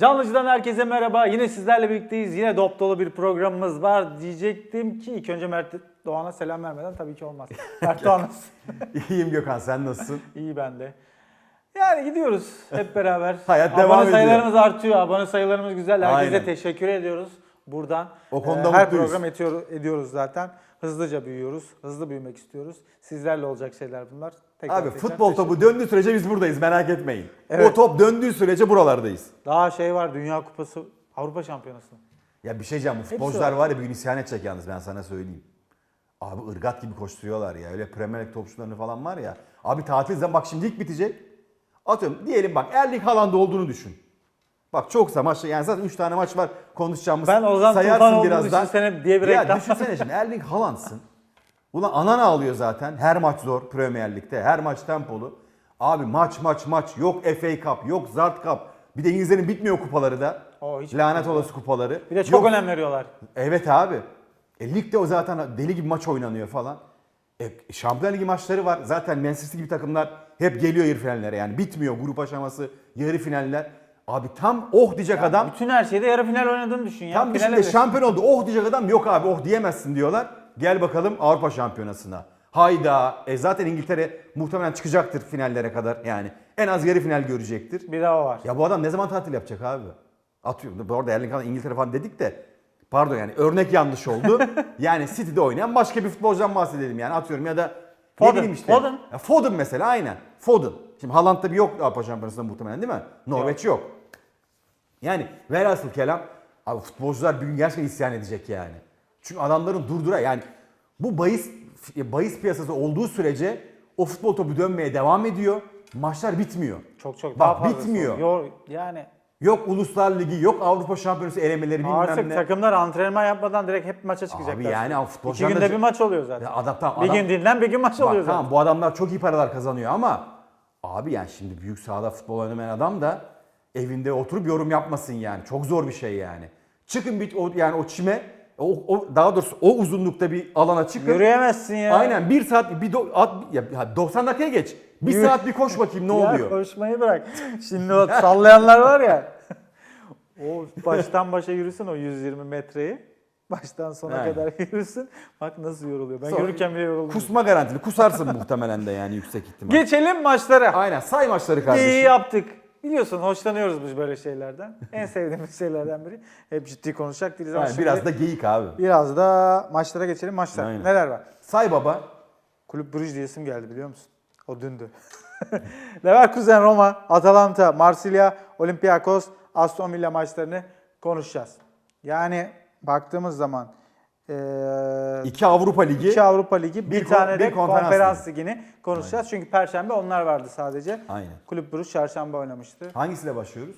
Canlıcı'dan herkese merhaba. Yine sizlerle birlikteyiz. Yine dop dolu bir programımız var. Diyecektim ki ilk önce Mert Doğan'a selam vermeden tabii ki olmaz. Mert Doğan nasılsın? İyiyim Gökhan sen nasılsın? İyi ben de. Yani gidiyoruz hep beraber. Hayat Abone devam ediyor. sayılarımız artıyor. Abone sayılarımız güzel. Herkese Aynen. teşekkür ediyoruz. Buradan O konuda e, her mutluyuz. program ediyor, ediyoruz zaten. Hızlıca büyüyoruz. Hızlı büyümek istiyoruz. Sizlerle olacak şeyler bunlar. Tekrar Abi tekrar futbol teşekkür- topu döndüğü sürece biz buradayız merak etmeyin. Evet. O top döndüğü sürece buralardayız. Daha şey var. Dünya Kupası, Avrupa Şampiyonası. Ya bir şey diyeceğim bu futbolcular var ya bir gün isyan edecek yalnız ben sana söyleyeyim. Abi ırgat gibi koşturuyorlar ya öyle Premier Lig topçularını falan var ya. Abi tatil zaman bak şimdi lig bitecek. Atıyorum diyelim bak Erling Haaland'da olduğunu düşün. Bak çok kısa maç yani zaten 3 tane maç var konuşacağımız. Ben Ozan Tufan olduğunu düşünsene diye bir ya reklam. düşünsene şimdi Erling Haaland'sın. Ulan anan ağlıyor zaten. Her maç zor Premier Lig'de. Her maç tempolu. Abi maç maç maç. Yok FA Cup, yok Zart Cup. Bir de İngilizlerin bitmiyor kupaları da. O hiç Lanet olası kupaları. Bir de çok Yok- önem veriyorlar. Evet abi. E, ligde o zaten deli gibi maç oynanıyor falan. E, Şampiyon Ligi maçları var. Zaten Manchester gibi takımlar hep geliyor yarı finallere yani. Bitmiyor grup aşaması, yarı finaller. Abi tam oh diyecek adam. Bütün her şeyde yarı final oynadığını düşün ya. Tam bir Finale şimdi de- şampiyon oldu. Oh diyecek adam yok abi oh diyemezsin diyorlar. Gel bakalım Avrupa Şampiyonası'na. Hayda. E zaten İngiltere muhtemelen çıkacaktır finallere kadar yani. En az yarı final görecektir. Bir daha var. Ya bu adam ne zaman tatil yapacak abi? Atıyorum. Bu arada Erling Haaland İngiltere falan dedik de pardon yani örnek yanlış oldu. yani City'de oynayan başka bir futbolcudan bahsedelim yani atıyorum ya da Foden, ne bileyim işte. Foden. Ya Foden mesela aynen. Foden. Şimdi Haaland'da bir yok Avrupa Şampiyonası'nda muhtemelen değil mi? Norveç yok. Yani velhasıl kelam abi futbolcular bir gün gerçekten isyan edecek yani. Çünkü adamların durdura yani bu bahis bahis piyasası olduğu sürece o futbol topu dönmeye devam ediyor. Maçlar bitmiyor. Çok çok Bak, daha fazlası. bitmiyor. Yo- yani Yok Uluslar Ligi, yok Avrupa Şampiyonası elemeleri bilmem artık ne. takımlar antrenman yapmadan direkt hep maça çıkacaklar. Abi yani ama İki günde bir maç oluyor zaten. Ya adam, tamam, bir adam- gün dinlen bir gün maç Bak, oluyor zaten. tamam bu adamlar çok iyi paralar kazanıyor ama abi yani şimdi büyük sahada futbol oynamayan adam da evinde oturup yorum yapmasın yani. Çok zor bir şey yani. Çıkın bir o yani o çime o, o daha doğrusu o uzunlukta bir alana çıkın. Yürüyemezsin ya. Aynen bir saat bir do, at, ya, ya 90 dakikaya geç. Bir Yürü. saat bir koş bakayım ne Ya oluyor? koşmayı bırak. Şimdi o sallayanlar var ya. o baştan başa yürüsün o 120 metreyi. Baştan sona Aynen. kadar yürüsün. Bak nasıl yoruluyor. Ben Sonra yürürken bile yoruldum. Kusma garantili. Kusarsın muhtemelen de yani yüksek ihtimal. Geçelim maçlara. Aynen say maçları kardeşim. İyi yaptık. Biliyorsun hoşlanıyoruz biz böyle şeylerden. En sevdiğimiz şeylerden biri. Hep ciddi konuşacak değiliz ama şimdi biraz da geyik abi. biraz da maçlara geçelim. Maçlar Aynen. neler var? Say baba. Kulüp Brugge diyesim geldi biliyor musun? O dündü. Leverkusen, Roma, Atalanta, Marsilya, Olympiakos, Aston Villa maçlarını konuşacağız. Yani baktığımız zaman eee İki Avrupa Ligi. iki Avrupa Ligi, bir, bir tane de bir konferans konferans, ligini konuşacağız. Çünkü Perşembe onlar vardı sadece. Aynen. Kulüp Brugge Çarşamba oynamıştı. Hangisiyle başlıyoruz?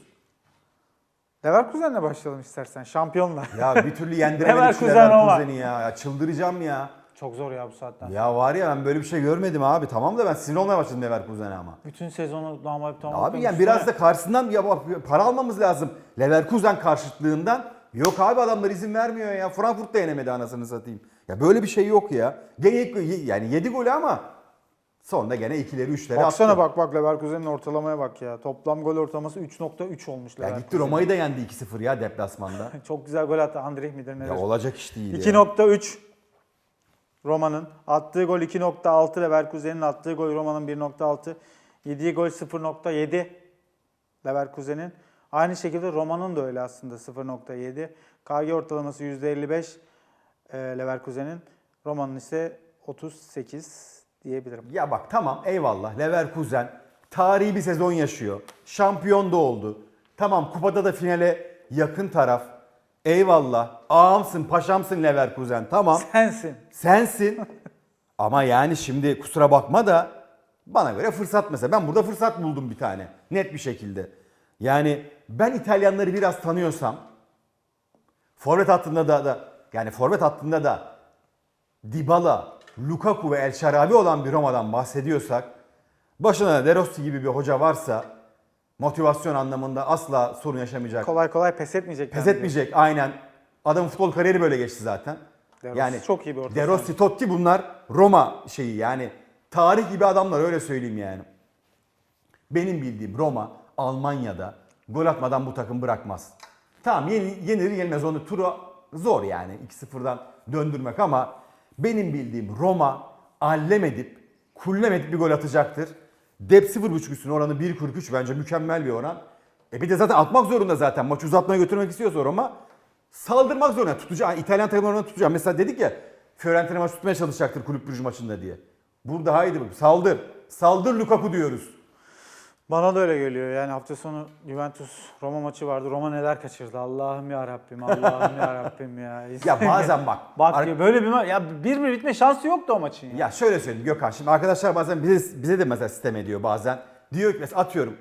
Leverkusen'le başlayalım istersen. Şampiyonlar. Ya bir türlü yendiremedik şu. Leverkusen'i ya. ya. Çıldıracağım ya. Çok zor ya bu saatten. Ya var ya ben böyle bir şey görmedim abi. Tamam da ben sinir olmaya başladım Leverkusen'e ama. Bütün sezonu damat Abi yani biraz da karşısından ya para almamız lazım. Leverkusen karşıtlığından. Yok abi adamlar izin vermiyor ya. Frankfurt da yenemedi anasını satayım. Ya böyle bir şey yok ya. Gene yani 7 golü ama sonunda gene ikileri üçleri Baksana attı. bak bak Leverkusen'in ortalamaya bak ya. Toplam gol ortalaması 3.3 olmuş Ya Leverkusen. gitti Roma'yı da yendi 2-0 ya deplasmanda. Çok güzel gol attı Andrih midir nedir? ya olacak iş değil ya. 2.3 Roma'nın attığı gol 2.6 Leverkusen'in attığı gol Roma'nın 1.6 yediği gol 0.7 Leverkusen'in aynı şekilde Roma'nın da öyle aslında 0.7 KG ortalaması %55 e, Leverkusen'in Roma'nın ise 38 diyebilirim. Ya bak tamam eyvallah Leverkusen tarihi bir sezon yaşıyor. Şampiyon da oldu. Tamam kupada da finale yakın taraf. Eyvallah. Ağamsın, paşamsın Leverkusen. Tamam. Sensin. Sensin. Ama yani şimdi kusura bakma da bana göre fırsat mesela. Ben burada fırsat buldum bir tane. Net bir şekilde. Yani ben İtalyanları biraz tanıyorsam forvet hattında da, da yani forvet hattında da Dybala, Lukaku ve El Şarabi olan bir Roma'dan bahsediyorsak başına De Rossi gibi bir hoca varsa motivasyon anlamında asla sorun yaşamayacak. Kolay kolay pes etmeyecek. Pes etmeyecek aynen. Adamın futbol kariyeri böyle geçti zaten. De Rossi yani çok iyi bir orta De Rossi, Totti bunlar Roma şeyi yani tarih gibi adamlar öyle söyleyeyim yani. Benim bildiğim Roma Almanya'da gol atmadan bu takım bırakmaz. Tamam yeni- yenilir yenilmez onu turu zor yani 2-0'dan döndürmek ama benim bildiğim Roma allem edip bir gol atacaktır. Dep 0.5 üstüne oranı 1.43 bence mükemmel bir oran. E bir de zaten atmak zorunda zaten. Maçı uzatmaya götürmek istiyorsa Roma saldırmak zorunda. Tutacak, Italyan takımlarına tutacak. Mesela dedik ya Fiorentina maç tutmaya çalışacaktır kulüp Brugge maçında diye. Burada haydi saldır. Saldır Lukaku diyoruz. Bana da öyle geliyor. Yani hafta sonu Juventus Roma maçı vardı. Roma neler kaçırdı. Allah'ım ya Rabbim. Allah'ım ya Rabbim ya. Ya bazen bak. Bak ar- böyle bir ma- ya bir bir bitme şansı yoktu o maçın ya. Ya şöyle söyleyeyim Gökhan şimdi arkadaşlar bazen bize, bize de mesela sistem ediyor bazen. Diyor ki mesela atıyorum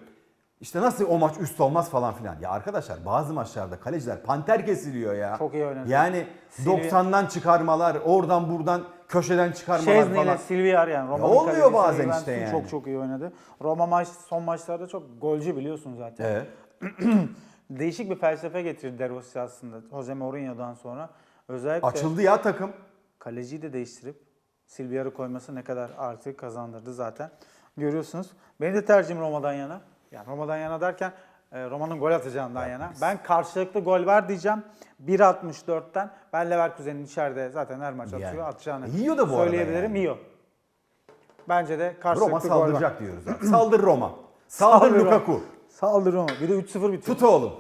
işte nasıl o maç üst olmaz falan filan. Ya arkadaşlar bazı maçlarda kaleciler panter kesiliyor ya. Çok iyi oynadı. Yani Silvi- 90'dan çıkarmalar, oradan buradan köşeden çıkarmalar Şezni falan. ile Silviar yani Roma'nın oluyor kalecisi bazen Juventus'un işte yani. Çok çok iyi oynadı. Roma maç son maçlarda çok golcü biliyorsun zaten. Evet. Değişik bir felsefe getirdi De Rossi aslında Jose Mourinho'dan sonra. Özellikle Açıldı ya takım. kaleciyi de değiştirip Silviar'ı koyması ne kadar artı kazandırdı zaten. Görüyorsunuz. Benim de tercihim Roma'dan yana. Yani Roma'dan yana derken Roma'nın gol atacağından yana. Ben karşılıklı gol var diyeceğim. 1.64'ten ben Leverkusen'in içeride zaten her maç atıyor. Yani. Atacağını Yiyor da bu söyleyebilirim. yani. Yiyor. Bence de karşılıklı Roma gol var. saldıracak diyoruz. Saldır Roma. Saldır Saldır Lukaku. Saldır Roma. Bir de 3-0 bitiyor. Tut oğlum.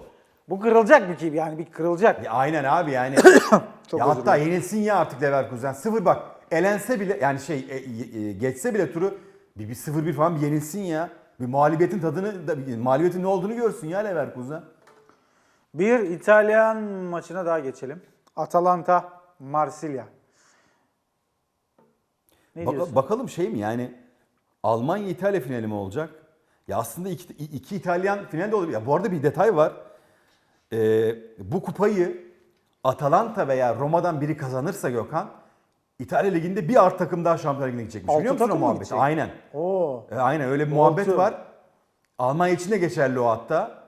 Bu kırılacak bir ki yani bir kırılacak. Ya aynen abi yani. Çok ya hatta dilerim. yenilsin ya artık Leverkusen. Sıfır bak elense bile yani şey e, e, e, geçse bile turu bir, bir 0-1 falan bir yenilsin ya. Bir mağlubiyetin tadını, da- mağlubiyetin ne olduğunu görsün ya Leverkusen. Bir İtalyan maçına daha geçelim. Atalanta Marsilya. Ne Baka- diyorsun? bakalım şey mi yani Almanya İtalya finali mi olacak? Ya aslında iki, iki İtalyan finali de olabilir. Ya bu arada bir detay var. Ee, bu kupayı Atalanta veya Roma'dan biri kazanırsa Gökhan İtalya Ligi'nde bir art takım daha Şampiyonlar Ligi'ne gidecekmiş. Altı Biliyor musun o takım mı muhabbeti? gidecek? Aynen. Oo. E, aynen öyle bir muhabbet Altı. var. Almanya için de geçerli o hatta.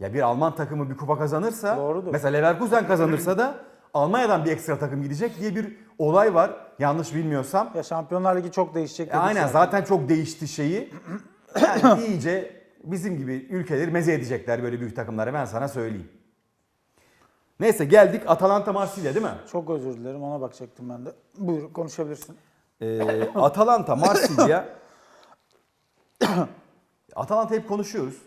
Ya bir Alman takımı bir kupa kazanırsa, Doğrudur. mesela Leverkusen kazanırsa da Almanya'dan bir ekstra takım gidecek diye bir olay var. Yanlış bilmiyorsam. Ya Şampiyonlar Ligi çok değişecek. E, dedik aynen zaten çok değişti şeyi. Yani iyice bizim gibi ülkeleri meze edecekler böyle büyük takımlara ben sana söyleyeyim. Neyse geldik Atalanta Marsilya değil mi? Çok özür dilerim ona bakacaktım ben de. Buyur konuşabilirsin. Ee, Atalanta Marsilya Atalanta hep konuşuyoruz.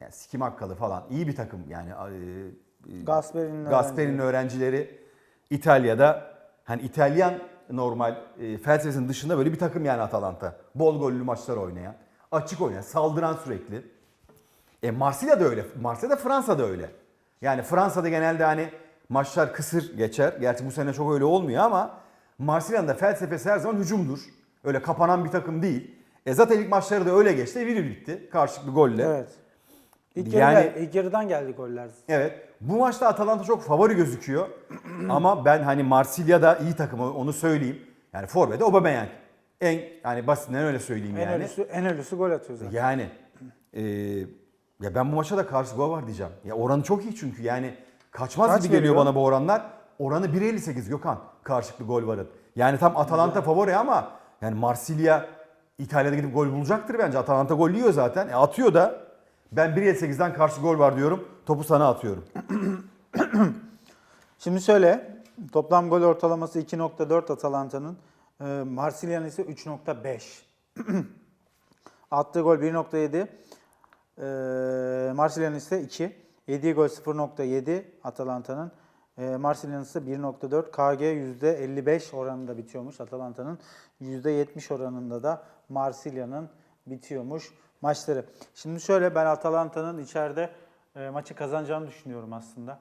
Yani sikim hakkalı falan. iyi bir takım yani. e, Gasperi'nin Gasperi'nin öğrencileri İtalya'da hani İtalyan normal e, felsefesinin dışında böyle bir takım yani Atalanta. Bol gollü maçlar oynayan, açık oynayan, saldıran sürekli. E Marsilya da öyle. Marsilya da Fransa da öyle. Yani Fransa'da genelde hani maçlar kısır geçer. Gerçi bu sene çok öyle olmuyor ama Marsilya'nın da felsefesi her zaman hücumdur. Öyle kapanan bir takım değil. E zaten ilk maçları da öyle geçti. 1-1 bitti. Karşılıklı golle. Evet. İlk, Yani- yarıda- ilk yarıdan geldi goller. Evet. Bu maçta Atalanta çok favori gözüküyor. Ama ben hani Marsilya'da iyi takım onu söyleyeyim. Yani forvete Aubameyang. En yani basitinden öyle söyleyeyim En yani. ölüsü, en ölüsü gol atıyor zaten. Yani e, ya ben bu maça da karşı gol var diyeceğim. Ya oranı çok iyi çünkü yani kaçmaz Kaç gibi geliyor veriyor? bana bu oranlar. Oranı 1.58 Gökhan karşılıklı gol varın. Yani tam Atalanta favori ama yani Marsilya İtalya'da gidip gol bulacaktır bence. Atalanta gol yiyor zaten. E atıyor da. Ben 1.58'den karşı gol var diyorum. Topu sana atıyorum. Şimdi şöyle. Toplam gol ortalaması 2.4 Atalanta'nın. Ee, Marsilya'nın ise 3.5. Attığı gol 1.7. Ee, Marsilya'nın ise 2. Yediği gol 0.7 Atalanta'nın. Ee, Marsilya'nın ise 1.4. KG %55 oranında bitiyormuş Atalanta'nın. %70 oranında da Marsilya'nın bitiyormuş maçları. Şimdi şöyle ben Atalanta'nın içeride e, maçı kazanacağını düşünüyorum aslında.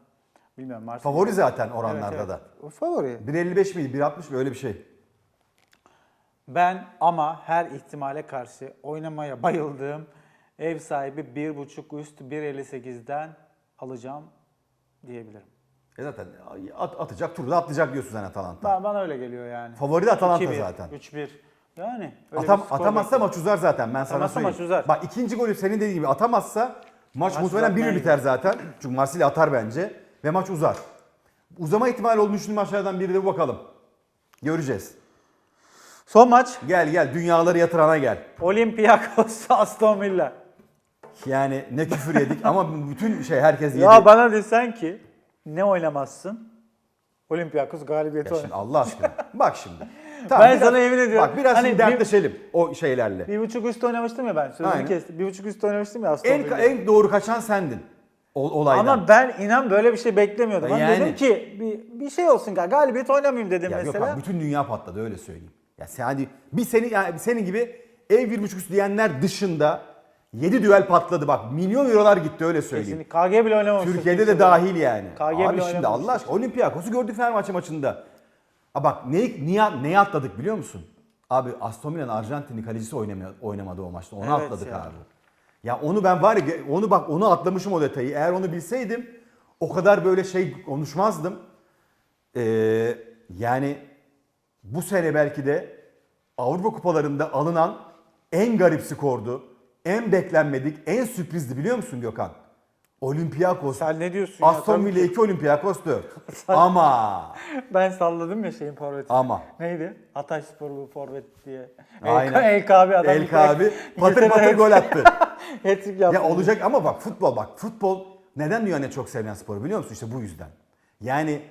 Bilmiyorum Marsilya. Favori zaten oranlarda Evet, da. evet. O Favori. 1.55 miydi? 1.60 mı? Öyle bir şey. Ben ama her ihtimale karşı oynamaya bayıldığım ev sahibi 1.5 üst 1.58'den alacağım diyebilirim. E zaten at, atacak turda atlayacak diyorsun sen Atalanta. Bana, bana öyle geliyor yani. Favori de Atalanta 2-1, zaten. 3-1. Yani öyle Atam, atamazsa maç uzar zaten ben sana Atamazsa söyleyeyim. maç uzar. Bak ikinci golü senin dediğin gibi atamazsa maç, Maç muhtemelen uzatmaya 1 biter zaten. Çünkü Marsilya atar bence ve maç uzar. Uzama ihtimali olduğunu düşündüğüm maçlardan biri de bu bakalım. Göreceğiz. Son maç Gel gel dünyaları yatırana gel. Olympiakos Aston Villa. Yani ne küfür yedik ama bütün şey herkes yedi. Ya bana desen ki ne oynamazsın? Olympiakos galibiyeti Ya oynar. şimdi Allah aşkına. Bak şimdi. Ben sana yemin ediyorum. Bak biraz Hani şimdi bir- dertleşelim o şeylerle. Bir buçuk üst oynamıştım ya ben. Sözünü Aynen. kestim. Bir buçuk üst oynamıştım ya Aston En, Villa'da. en doğru kaçan sendin. O, olaydan. Ama ben inan böyle bir şey beklemiyordum. Ben Yani- dedim ki bir, bir şey olsun gal- galibiyet oynamayayım dedim ya mesela. yok abi bütün dünya patladı öyle söyleyeyim. Ya sen hadi bir seni yani senin gibi ev bir buçuk üstü diyenler dışında 7 düel patladı bak. Milyon eurolar gitti öyle söyleyeyim. Kesinlikle. KG bile oynamamış. Türkiye'de de dahil yani. KG Abi bile şimdi. Allah aşkına Olympiakos'u gördük Fenerbahçe maçında. Ha bak ne, niye, neye atladık biliyor musun? Abi Aston Villa'nın Arjantinli kalecisi oynamıyor, oynamadı o maçta. Onu Evet atladık ya. abi. Ya onu ben var ya onu bak onu atlamışım o detayı. Eğer onu bilseydim o kadar böyle şey konuşmazdım. Ee, yani bu sene belki de Avrupa kupalarında alınan en garip skordu. En beklenmedik, en sürprizdi biliyor musun Gökhan? Olympiakos. Sen ne diyorsun ya? Aston Villa 2 Olympiakos 4. Ama Ben salladım ya şeyin forveti. ama Neydi? Hatay Sporlu forvet diye. Aynen. El abi adam. El abi patır patır gol attı. Hat-trick yaptı. ya olacak ama bak futbol bak futbol neden dünyanın en çok sevilen sporu biliyor musun? İşte bu yüzden. Yani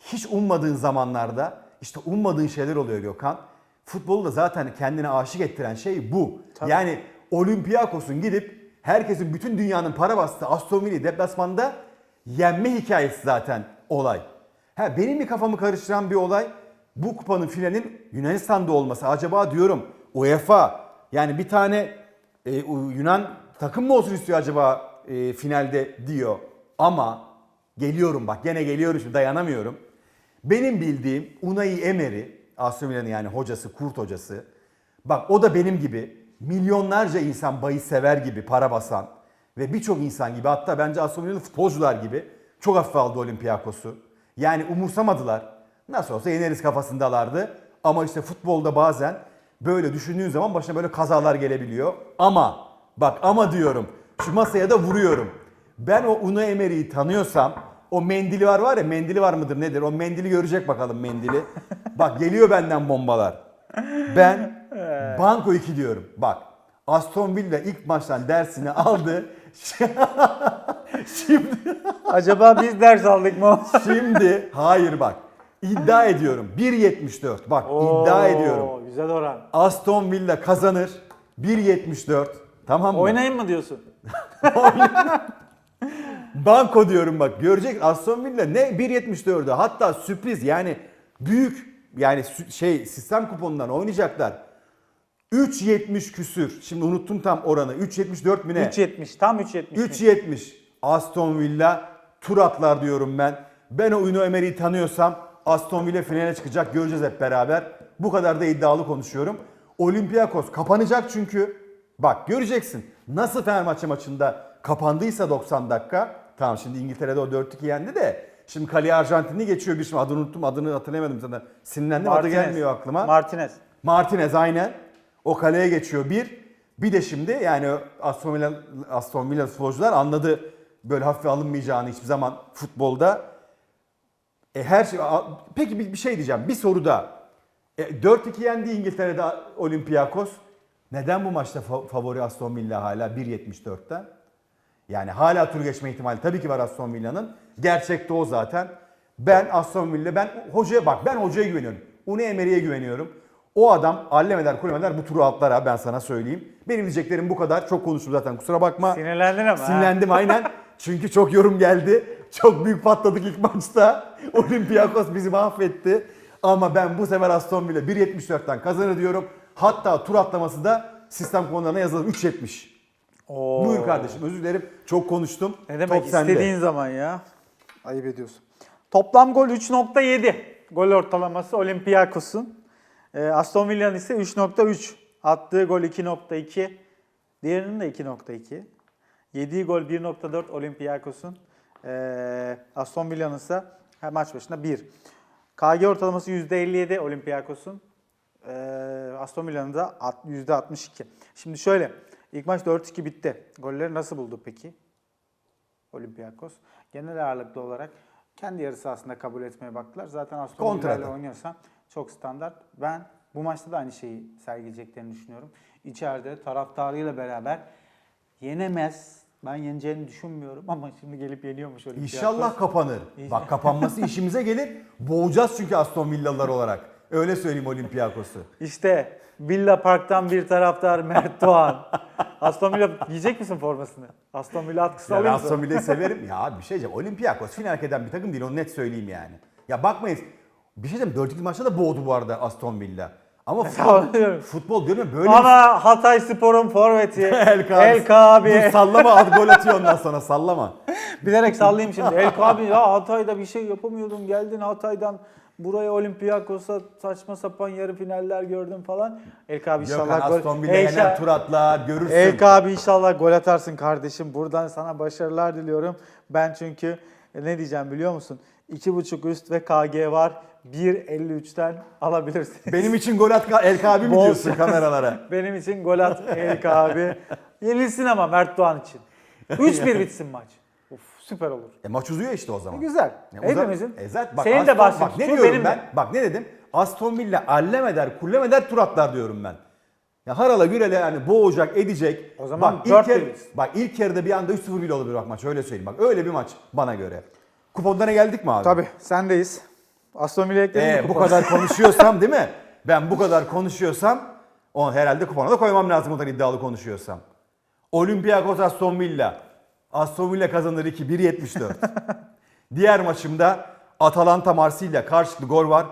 hiç ummadığın zamanlarda işte ummadığın şeyler oluyor Gökhan. Futbolu da zaten kendine aşık ettiren şey bu. Tabii. Yani Olympiakos'un gidip herkesin bütün dünyanın para bastığı Aston Villa'yı deplasmanda yenme hikayesi zaten olay. Ha, benim bir kafamı karıştıran bir olay bu kupanın finalin Yunanistan'da olması. Acaba diyorum UEFA yani bir tane e, Yunan takım mı olsun istiyor acaba e, finalde diyor. Ama geliyorum bak gene geliyorum şimdi dayanamıyorum. Benim bildiğim Unai Emery, Aston Villa'nın yani hocası, kurt hocası. Bak o da benim gibi milyonlarca insan bahis sever gibi para basan ve birçok insan gibi hatta bence Aston futbolcular gibi çok hafife aldı Olympiakos'u. Yani umursamadılar. Nasıl olsa yeneriz kafasındalardı. Ama işte futbolda bazen böyle düşündüğün zaman başına böyle kazalar gelebiliyor. Ama bak ama diyorum şu masaya da vuruyorum. Ben o Unai Emery'i tanıyorsam o mendili var var ya mendili var mıdır nedir? O mendili görecek bakalım mendili. Bak geliyor benden bombalar. Ben Banko 2 diyorum. Bak Aston Villa ilk maçtan dersini aldı. Şimdi Acaba biz ders aldık mı? şimdi hayır bak. İddia ediyorum 1.74. Bak iddia ediyorum. Güzel oran. Aston Villa kazanır 1.74. Tamam mı? Oynayın mı diyorsun? Banko diyorum bak. Görecek Aston Villa ne 1.74'ü hatta sürpriz yani büyük yani sü- şey sistem kuponundan oynayacaklar. 3.70 küsür. Şimdi unuttum tam oranı. 3.74 mi ne? 3.70. Tam 3.70. 3.70. Aston Villa tur atlar diyorum ben. Ben o Unai Emery'i tanıyorsam Aston Villa finale çıkacak göreceğiz hep beraber. Bu kadar da iddialı konuşuyorum. Olympiakos kapanacak çünkü. Bak göreceksin. Nasıl Fenerbahçe maçında kapandıysa 90 dakika. Tamam şimdi İngiltere'de o 4-2 yendi de. Şimdi kaleye Arjantinli geçiyor bir şey. Adını unuttum adını hatırlayamadım zaten. Sinirlendim adı gelmiyor aklıma. Martinez. Martinez aynen. O kaleye geçiyor bir. Bir de şimdi yani Aston Villa, Aston Villa futbolcular anladı böyle hafife alınmayacağını hiçbir zaman futbolda. E her şey peki bir, bir şey diyeceğim. Bir soru da. E, 4-2 yendi İngiltere'de Olympiakos. Neden bu maçta fa- favori Aston Villa hala 1.74'ten? Yani hala tur geçme ihtimali tabii ki var Aston Villa'nın. Gerçekte o zaten. Ben Aston Villa, ben hocaya bak ben hocaya güveniyorum. Unai Emery'e güveniyorum. O adam allemeder kullemeder bu turu atlar ha ben sana söyleyeyim. Benim diyeceklerim bu kadar. Çok konuştum zaten kusura bakma. Sinirlendin ama. Sinirlendim aynen. Çünkü çok yorum geldi. Çok büyük patladık ilk maçta. Olympiakos bizi mahvetti. Ama ben bu sefer Aston Villa 1.74'ten kazanır diyorum. Hatta tur atlaması da sistem konularına yazalım 3.70. Oo. Buyur kardeşim özür dilerim. Çok konuştum. Ne demek Top sende. istediğin zaman ya. Ayıp ediyorsun. Toplam gol 3.7. Gol ortalaması Olympiakos'un. Ee, Aston Villa'nın ise 3.3. Attığı gol 2.2. Diğerinin de 2.2. Yediği gol 1.4 Olympiakos'un. Ee, Aston Villa'nın ise her maç başına 1. KG ortalaması %57 Olympiakos'un. Ee, Aston Villa'nın da at- %62. Şimdi şöyle. ilk maç 4-2 bitti. Golleri nasıl buldu peki? Olympiakos. Genel ağırlıklı olarak kendi yarı sahasında kabul etmeye baktılar. Zaten Aston Villa ile oynuyorsan çok standart. Ben bu maçta da aynı şeyi sergileyeceklerini düşünüyorum. İçeride taraftarıyla beraber Yenemez. Ben yeneceğini düşünmüyorum ama şimdi gelip yeniyormuş Olympiakos. İnşallah kapanır. Bak kapanması işimize gelir. Boğacağız çünkü Aston Villalılar olarak. Öyle söyleyeyim Olympiakos'u. İşte Villa Park'tan bir taraftar Mert Doğan. Aston Villa giyecek misin formasını? Aston Villa atkısı Ya ben alıyor musun? Aston Villa'yı severim. Ya bir şey diyeceğim. Olympiakos final hak eden bir takım değil. Onu net söyleyeyim yani. Ya bakmayın. Bir şey diyeceğim. 4-2 maçta da boğdu bu arada Aston Villa. Ama futbol, futbol diyorum ya böyle Ama Hatay Spor'un forveti El Kabi. El Kabi. Dur sallama at gol atıyor ondan sonra sallama. Bilerek sallayayım şimdi. El Kabi ya Hatay'da bir şey yapamıyordum. Geldin Hatay'dan buraya Olympiakos'a saçma sapan yarı finaller gördüm falan. El Kabi Gökhan inşallah Aston gol. Villa Ey yener şa- tur atlar görürsün. El Kabi inşallah gol atarsın kardeşim. Buradan sana başarılar diliyorum. Ben çünkü ne diyeceğim biliyor musun? 2.5 üst ve KG var. 1.53'ten alabilirsin. Benim için gol at El Kabi mi diyorsun kameralara? Benim için gol at El Kabi. Yenilsin ama Mert Doğan için. 3-1 bitsin maç. Of süper olur. E maç uzuyor işte o zaman. Güzel. Ya o zaman- Hepimizin. E zaten bak, Senin de Aston- bahsin. Bak ne Şu diyorum benim ben? de. Bak ne dedim? Aston Villa allem eder, kullem eder tur atlar diyorum ben. Ya harala gürele yani boğacak, edecek. O zaman bak, ilk yer, bak ilk yarıda bir anda 3-0 bile olabilir bak maç öyle söyleyeyim. Bak öyle bir maç bana göre. Kuponlara geldik mi abi? Tabii sendeyiz. Aston Villa ekledin mi Ee, bu kupona? kadar konuşuyorsam değil mi? Ben bu kadar konuşuyorsam o herhalde kupona da koymam lazım o kadar iddialı konuşuyorsam. Olympiakos Aston Villa. Aston Villa kazanır 2 1.74. Diğer maçımda Atalanta Marsilya karşılıklı gol var.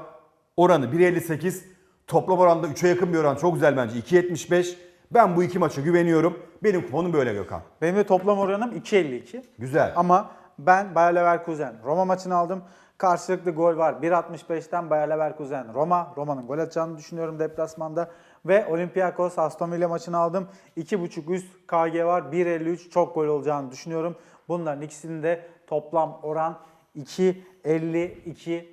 Oranı 1.58. Toplam oranda 3'e yakın bir oran. Çok güzel bence. 2.75. Ben bu iki maça güveniyorum. Benim kuponum böyle Gökhan. Benim de toplam oranım 2.52. Güzel. Ama ben Bayer Leverkusen Roma maçını aldım. Karşılıklı gol var. 1.65'ten Bayer Leverkusen Roma. Roma'nın gol atacağını düşünüyorum deplasmanda. Ve Olympiakos Aston Villa maçını aldım. 2.5 üst KG var. 1.53 çok gol olacağını düşünüyorum. Bunların ikisinin de toplam oran 2.52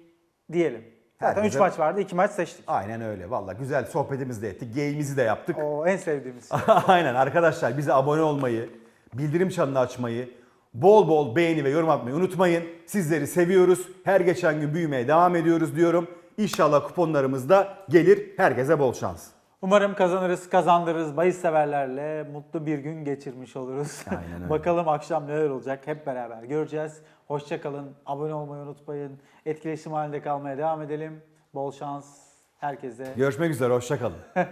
diyelim. Zaten 3 Herkese- maç vardı. 2 maç seçtik. Aynen öyle. Valla güzel sohbetimizi de ettik. Game'imizi de yaptık. O en sevdiğimiz. Aynen arkadaşlar bize abone olmayı, bildirim çanını açmayı, bol bol beğeni ve yorum atmayı unutmayın. Sizleri seviyoruz. Her geçen gün büyümeye devam ediyoruz diyorum. İnşallah kuponlarımız da gelir. Herkese bol şans. Umarım kazanırız, kazandırırız. Bahis severlerle mutlu bir gün geçirmiş oluruz. Aynen öyle. Bakalım akşam neler olacak hep beraber göreceğiz. Hoşça kalın, abone olmayı unutmayın. Etkileşim halinde kalmaya devam edelim. Bol şans herkese. Görüşmek üzere, hoşçakalın.